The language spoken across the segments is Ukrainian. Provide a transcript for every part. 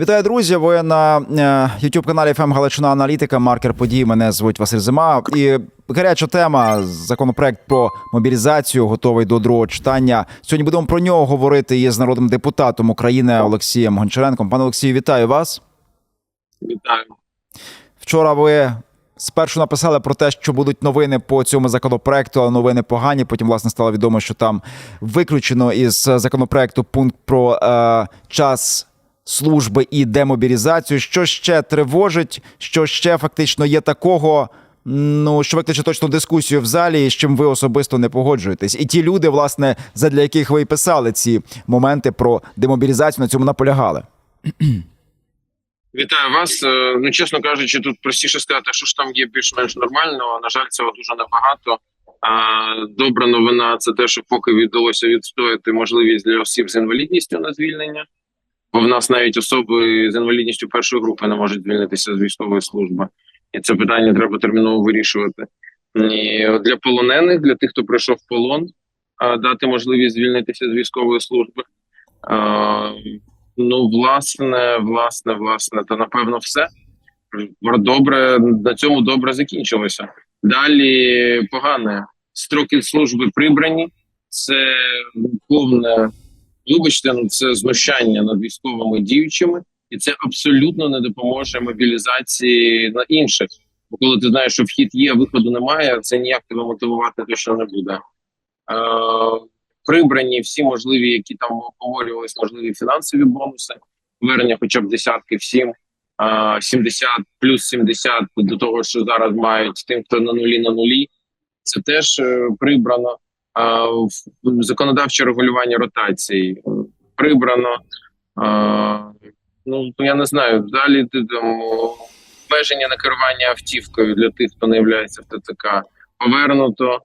Вітаю, друзі! Ви на youtube каналі ФМ Галичина Аналітика. Маркер подій. Мене звуть Василь Зима. І гаряча тема. Законопроект про мобілізацію готовий до другого читання. Сьогодні будемо про нього говорити із народним депутатом України Олексієм Гончаренком. Пане Олексію, вітаю вас. Вітаю. Вчора ви спершу написали про те, що будуть новини по цьому законопроекту, але новини погані. Потім, власне, стало відомо, що там виключено із законопроекту пункт про е, час служби і демобілізацію. Що ще тривожить, що ще фактично є такого. Ну, що викличе точно дискусію в залі, з чим ви особисто не погоджуєтесь, і ті люди, власне, задля яких ви і писали ці моменти про демобілізацію, на цьому наполягали. Вітаю вас. Е, Ну, чесно кажучи, тут простіше сказати, що ж там є більш-менш нормально. На жаль, цього дуже небагато. Добра новина це те, що поки вдалося відстояти можливість для осіб з інвалідністю на звільнення. Бо в нас навіть особи з інвалідністю першої групи не можуть звільнитися з військової служби, і це питання треба терміново вирішувати. І для полонених, для тих, хто пройшов полон, дати можливість звільнитися з військової служби. Ну, власне, власне, власне, то напевно все. Добре, на цьому добре закінчилося. Далі погане. Строки служби прибрані. Це повне, вибачте, ну це знущання над військовими діючими, і це абсолютно не допоможе мобілізації на інших. Бо коли ти знаєш, що вхід є, виходу немає, це ніяк тебе мотивувати точно не буде. Е, прибрані всі можливі, які там обговорювалися, можливі фінансові бонуси, повернення хоча б десятки всім, а, 70 плюс 70 до того, що зараз мають тим, хто на нулі на нулі. Це теж е, прибрано. Законодавче регулювання ротацій е, прибрано. Ну я не знаю. Далі там обмеження на керування автівкою для тих, хто не є в ТЦК, повернуто.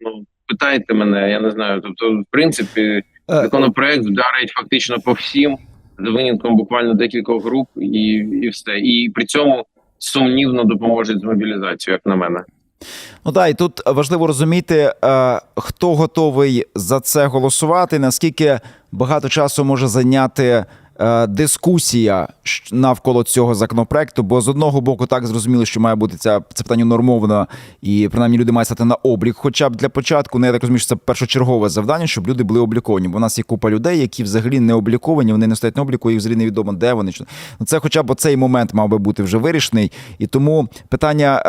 Ну, питайте мене, я не знаю. Тобто, в принципі, Е, законопроект вдарить фактично по всім, за винятком буквально декількох груп, і, і все. І при цьому сумнівно допоможе з мобілізацією, як на мене. Ну так, і тут важливо розуміти, е, хто готовий за це голосувати, наскільки багато часу може зайняти е, дискусія навколо цього законопроекту. Бо з одного боку, так зрозуміло, що має бути ця це питання нормовано, і принаймні люди мають стати на облік. Хоча б для початку, ну я так розумію, що це першочергове завдання, щоб люди були обліковані. Бо у нас є купа людей, які взагалі не обліковані, вони не стоять на обліку, і взагалі невідомо, де вони. Ну це, хоча б цей момент мав би бути вже вирішений. І тому питання.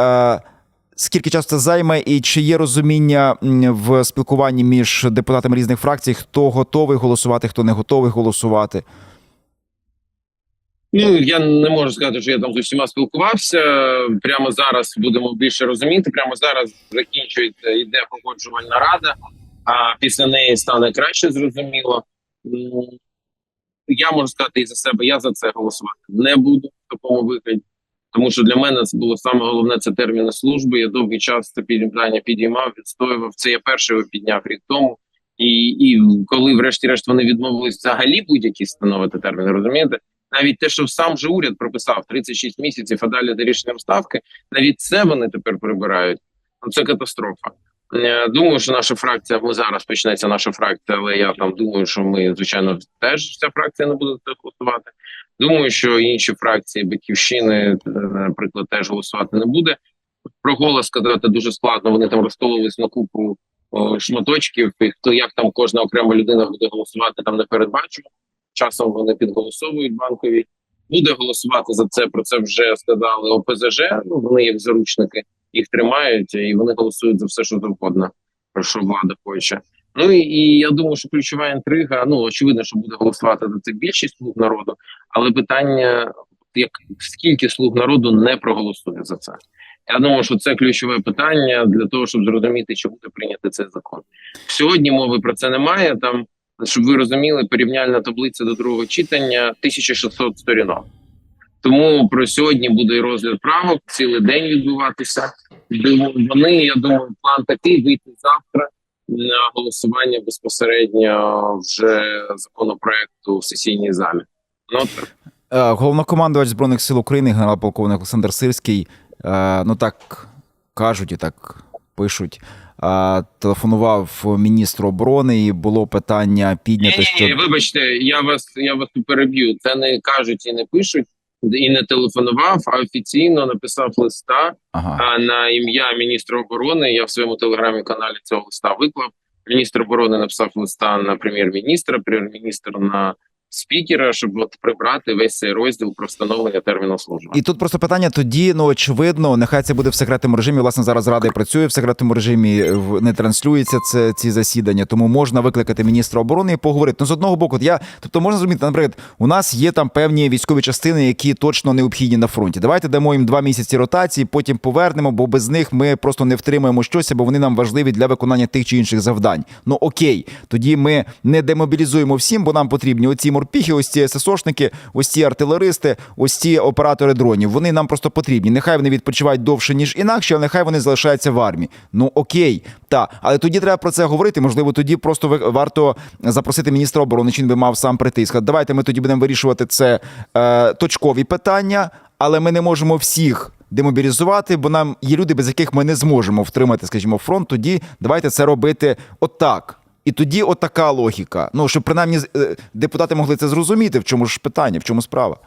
Е, Скільки часу це займе, і чи є розуміння в спілкуванні між депутатами різних фракцій, хто готовий голосувати, хто не готовий голосувати? Ну я не можу сказати, що я там з усіма спілкувався. Прямо зараз будемо більше розуміти. Прямо зараз закінчується йде погоджувальна рада, а після неї стане краще зрозуміло. Я можу сказати і за себе, я за це голосувати не буду в такому вигляді. Тому що для мене це було саме головне це терміни служби. Я довгий час це питання підіймав, відстоював. Це я перший підняв рік тому. І, і коли, врешті-решт, вони відмовились взагалі будь-які встановити терміни, розумієте? Навіть те, що сам же уряд прописав 36 місяців, а далі до рішенням ставки, навіть це вони тепер прибирають. Ну це катастрофа. Е, Думаю, що наша фракція, ми зараз почнеться наша фракція, але я там думаю, що ми, звичайно, теж ця фракція не буде голосувати. Думаю, що інші фракції батьківщини, е, наприклад, теж голосувати не буде. Про голос сказати дуже складно. Вони там розкололись на купу о, шматочків. І хто як там кожна окрема людина буде голосувати, там не передбачено. Часом вони підголосовують банкові. Буде голосувати за це. Про це вже сказали ОПЗЖ. Ну вони як заручники їх тримають, і вони голосують за все, що завгодно. Про що влада хоче. Ну і, і я думаю, що ключова інтрига. Ну очевидно, що буде голосувати за це більшість слуг народу, але питання як скільки слуг народу не проголосує за це. Я думаю, що це ключове питання для того, щоб зрозуміти, чи буде прийнятий цей закон. Сьогодні мови про це немає. Там щоб ви розуміли, порівняльна таблиця до другого читання 1600 сторінок. Тому про сьогодні буде розгляд правок цілий день відбуватися. Вони, я думаю, план такий вийти завтра на голосування безпосередньо вже законопроекту в сесійній залі. Ну. Е, Головнокомандувач збройних сил України, генерал-полковник Олександр Сирський. е, Ну так кажуть і так пишуть. телефонував міністру оборони, і було питання піднято, Ні, що ні, вибачте, я вас я вас переб'ю. Це не кажуть і не пишуть, і не телефонував, а офіційно написав листа ага. на ім'я міністра оборони. Я в своєму телеграмі-каналі цього листа виклав. Міністр оборони написав листа на прем'єр-міністра, прем'єр-міністр на спікера, щоб от прибрати весь цей розділ про встановлення терміну служби. І тут просто питання тоді, ну очевидно, нехай це буде в секретному режимі. Власне, зараз рада працює в секретному режимі, не транслюється це ці засідання. Тому можна викликати міністра оборони і поговорити. Ну з одного боку, я тобто можна зрозуміти, наприклад, у нас є там певні військові частини, які точно необхідні на фронті. Давайте дамо їм два місяці ротації, потім повернемо, бо без них ми просто не втримаємо щось, бо вони нам важливі для виконання тих чи інших завдань. Ну окей, тоді ми не демобілізуємо всім, бо нам потрібні оці морпіхи, ось ці ССОшники, ось ці артилеристи, ось ці оператори дронів. Вони нам просто потрібні. Нехай вони відпочивають довше ніж інакше, але нехай вони залишаються в армії. Ну окей, та але тоді треба про це говорити. Можливо, тоді просто варто запросити міністра оборони, чи він би мав сам прийти і сказати, давайте ми тоді будемо вирішувати це е, точкові питання, але ми не можемо всіх. Демобілізувати, бо нам є люди, без яких ми не зможемо втримати, скажімо, фронт. Тоді давайте це робити отак. І тоді отака логіка. Ну щоб принаймні е, депутати могли це зрозуміти, в чому ж питання, в чому справа.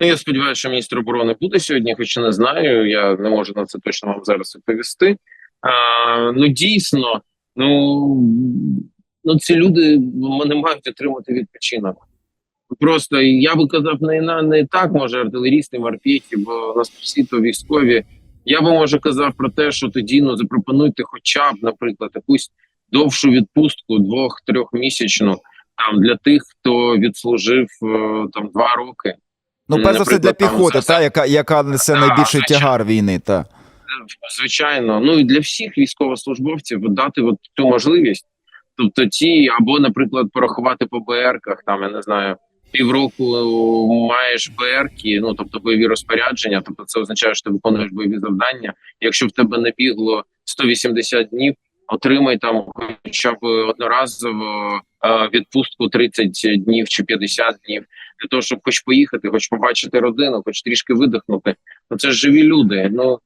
Ну, я сподіваюся, що міністр оборони буде сьогодні, хоча не знаю. Я не можу на це точно вам зараз відповісти. А, ну дійсно, ну, ну ці люди вони мають отримати відпочинок. Просто я би казав, не, не так, може, артилерісти, морпіхи, бо у нас всі то військові. Я би може казав про те, що тоді ну запропонуйте, хоча б, наприклад, якусь довшу відпустку двох-трьохмісячну там для тих, хто відслужив е, там два роки. Ну, перш за все для піхоти, та яка, яка несе Так, найбільший звичайно. тягар війни. Та Звичайно, ну і для всіх військовослужбовців дати от цю можливість. Тобто, ті, або, наприклад, порахувати по БРках, там я не знаю, півроку маєш БРки, ну тобто бойові розпорядження. Тобто, це означає, що ти виконуєш бойові завдання. Якщо в тебе не бігло 180 днів, отримай там хоча б одноразово е, відпустку 30 днів чи 50 днів для того, щоб хоч поїхати, хоч побачити родину, хоч трішки видихнути. Ну це ж живі люди. Ну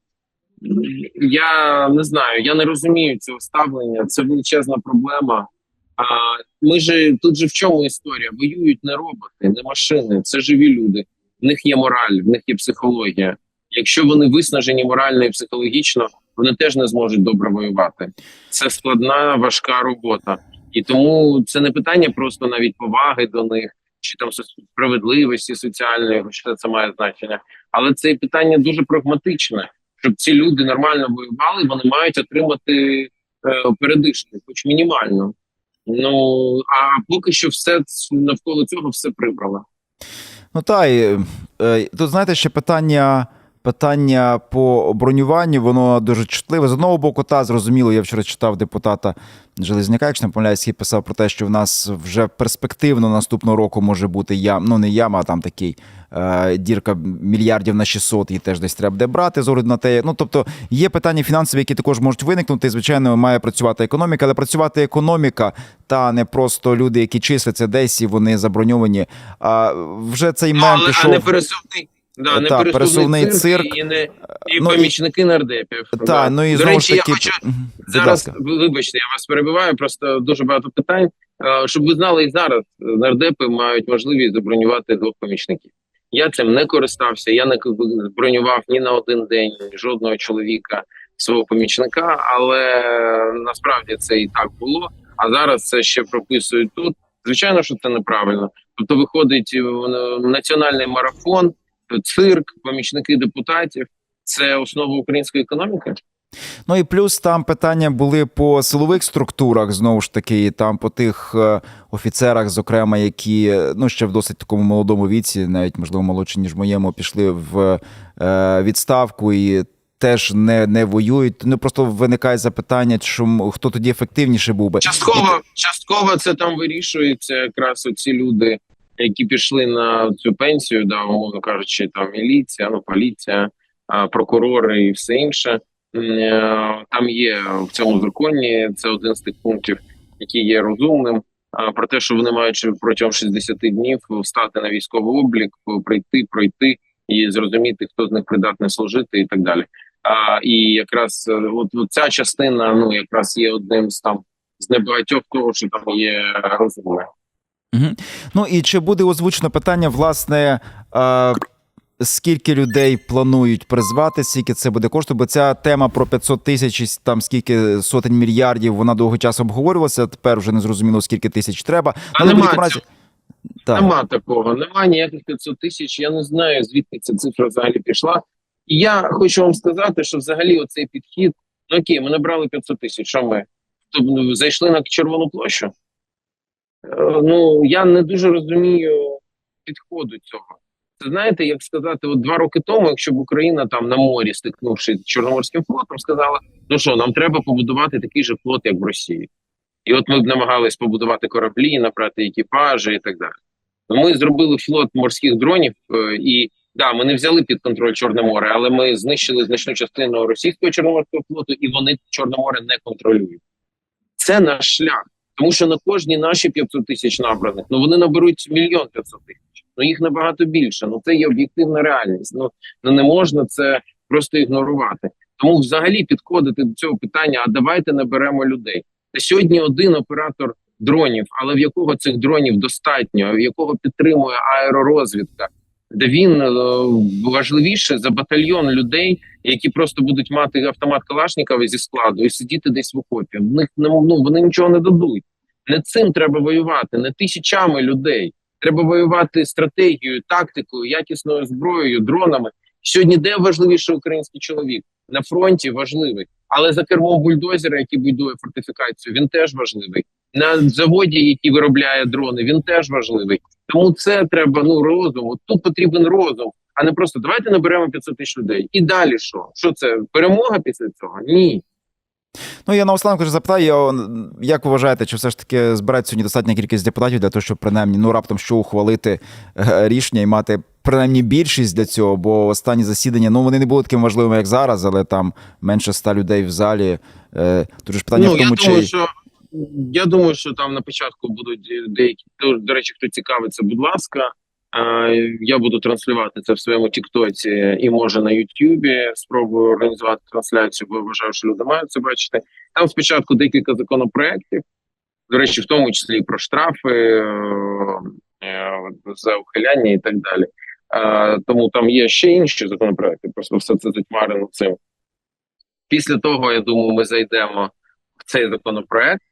я не знаю, я не розумію цього ставлення. Це величезна проблема. А ми ж тут же в чому історія? Воюють не роботи, не машини. Це живі люди. В них є мораль, в них є психологія. Якщо вони виснажені морально і психологічно, вони теж не зможуть добре воювати. Це складна, важка робота, і тому це не питання просто навіть поваги до них чи там справедливості соціальної, хоча це має значення. Але це питання дуже прагматичне щоб ці люди нормально воювали, вони мають отримати е, передишки, хоч мінімально. Ну а поки що все навколо цього все прибрало. ну та і е, тут знаєте ще питання. Питання по бронюванню, воно дуже чутливе. З одного боку, та зрозуміло, я вчора читав депутата Железняка, якщо не помиляюсь, який писав про те, що в нас вже перспективно наступного року може бути ям, ну не яма, а там такий е, дірка мільярдів на 600, і теж десь треба буде брати з огляду на те. Ну тобто є питання фінансові, які також можуть виникнути. І, звичайно, має працювати економіка, але працювати економіка та не просто люди, які числяться десь і вони заброньовані. А вже цей мем але а не пересувний. Да, не Так, пересувний, цирк, цирк. і не і Ну, і- помічники нардепів. Та, Да. ну і До речі, таки, я хочу зараз. Вибачте, я вас перебиваю. Просто дуже багато питань. Е, Щоб ви знали, і зараз е, нардепи мають можливість забронювати двох помічників. Я цим не користався. Я не бронював ні на один день жодного чоловіка свого помічника, але насправді це і так було. А зараз це ще прописують тут. Звичайно, що це неправильно. Тобто, виходить е, національний марафон, цирк, помічники депутатів. Це основа української економіки. Ну і плюс там питання були по силових структурах, знову ж таки, і там по тих е, офіцерах, зокрема, які ну ще в досить такому молодому віці, навіть можливо молодші, ніж моєму, пішли в е, відставку і. Теж не, не воюють. Ну просто виникає запитання, чому хто тоді ефективніше був би. Частково, частково це там вирішується якраз оці люди, які пішли на цю пенсію, да, умовно кажучи, там міліція, ну поліція, прокурори і все інше. Е, Там є в цьому законі. Це один з тих пунктів, який є розумним. Про те, що вони мають протягом 60 днів встати на військовий облік, прийти, пройти і зрозуміти, хто з них придатний служити, і так далі. А, і якраз е, от, от ця частина, ну якраз є одним з там з небагатьох того, що там є розумне. Угу. Ну і чи буде озвучено питання, власне, е, скільки людей планують призвати, скільки це буде коштувати? Бо ця тема про 500 тисяч, там скільки сотень мільярдів, вона довго часу обговорювалася. Тепер вже не зрозуміло, скільки тисяч треба. А Але в нема разі. Так. Нема такого, нема ніяких 500 тисяч. Я не знаю, звідки ця цифра взагалі пішла. І я хочу вам сказати, що взагалі оцей підхід, ну окей, ми набрали 500 тисяч. Що ми тобто, зайшли на червону площу? Ну я не дуже розумію підходу цього. Це знаєте, як сказати, от два роки тому, якщо б Україна там на морі, стикнувшись з Чорноморським флотом, сказала: ну що, нам треба побудувати такий же флот, як в Росії. І от ми б намагались побудувати кораблі, набрати екіпажі і так далі. Ми зробили флот морських дронів, е, і да, ми не взяли під контроль Чорне море, але ми знищили значну частину російського чорноморського флоту, і вони Чорне море не контролюють. Це наш шлях. Тому що на кожні наші 500 тисяч набраних, ну вони наберуть мільйон 500 тисяч. Ну їх набагато більше. Ну це є об'єктивна реальність. Ну, ну не можна це просто ігнорувати. Тому взагалі підходити до цього питання: а давайте наберемо людей. Та сьогодні один оператор дронів, але в якого цих дронів достатньо, в якого підтримує аеророзвідка, де він е, важливіше за батальйон людей, які просто будуть мати автомат Калашникова зі складу і сидіти десь в окопі. В них не ну вони нічого не дадуть. Не цим треба воювати, не тисячами людей. Треба воювати стратегією, тактикою, якісною зброєю, дронами. Сьогодні де важливіше український чоловік на фронті важливий, але за кермом бульдозера, який будує фортифікацію, він теж важливий. На заводі, який виробляє дрони, він теж важливий. Тому це треба ну розум. От тут потрібен розум, а не просто давайте наберемо 500 тисяч людей. І далі що? Що це перемога після цього? Ні. Ну я наостанок вже запитаю, як ви вважаєте, чи все ж таки збирається сьогодні достатня кількість депутатів для того, щоб принаймні ну раптом що ухвалити е, рішення і мати принаймні більшість для цього? Бо останні засідання ну вони не були такими важливими, як зараз, але там менше ста людей в залі. Е, Тут ж питання ну, в тому, я чи що я думаю, що там на початку будуть деякі до, до речі, хто цікавиться, будь ласка. Я буду транслювати це в своєму Тіктоці і може на Ютубі. Спробую організувати трансляцію, бо вважаю, що люди мають це бачити. Там спочатку декілька законопроєктів, до речі, в тому числі і про штрафи е, е, за ухиляння і так далі. Тому там є ще інші законопроекти. Просто все це затьмарено цим. Після того, я думаю, ми зайдемо в цей законопроект.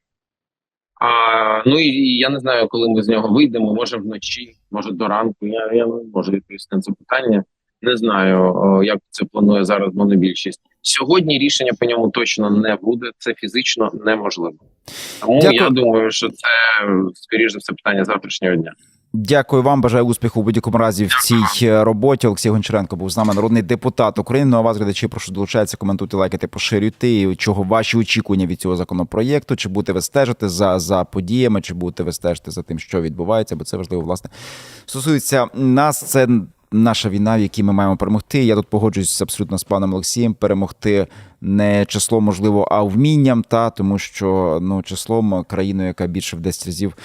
А, ну і, я не знаю, коли ми з нього вийдемо. Може вночі, може до ранку. Я, я не можу відповісти на це питання. Не знаю, як це планує зараз монобільшість. Сьогодні рішення по ньому точно не буде. Це фізично неможливо. Тому Дякую. я думаю, що це скоріш за все питання завтрашнього дня. Дякую вам. Бажаю успіху у будь-якому разі в цій е, роботі. Олексій Гончаренко був з нами, народний депутат України. Ну а вас, глядачі, прошу долучатися, коментуйте, лайкайте, поширюйте. І чого ваші очікування від цього законопроєкту? Чи будете ви стежити за, за подіями, чи будете ви стежити за тим, що відбувається? Бо це важливо, власне, стосується нас. Це наша війна, в якій ми маємо перемогти. Я тут погоджуюсь абсолютно з паном Олексієм. Перемогти не числом, можливо, а вмінням, та тому що ну числом країною, яка більше в 10 разів,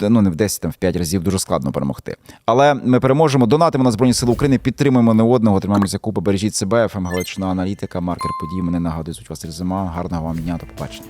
ну не в 10, там в 5 разів дуже складно перемогти. Але ми переможемо. Донатимо на збройні сили України, підтримуємо не одного, тримаємося купи, бережіть себе. ФМ Галичина аналітика, маркер подій. Мене нагадує, звуть Василь Зима. Гарного вам дня. До побачення.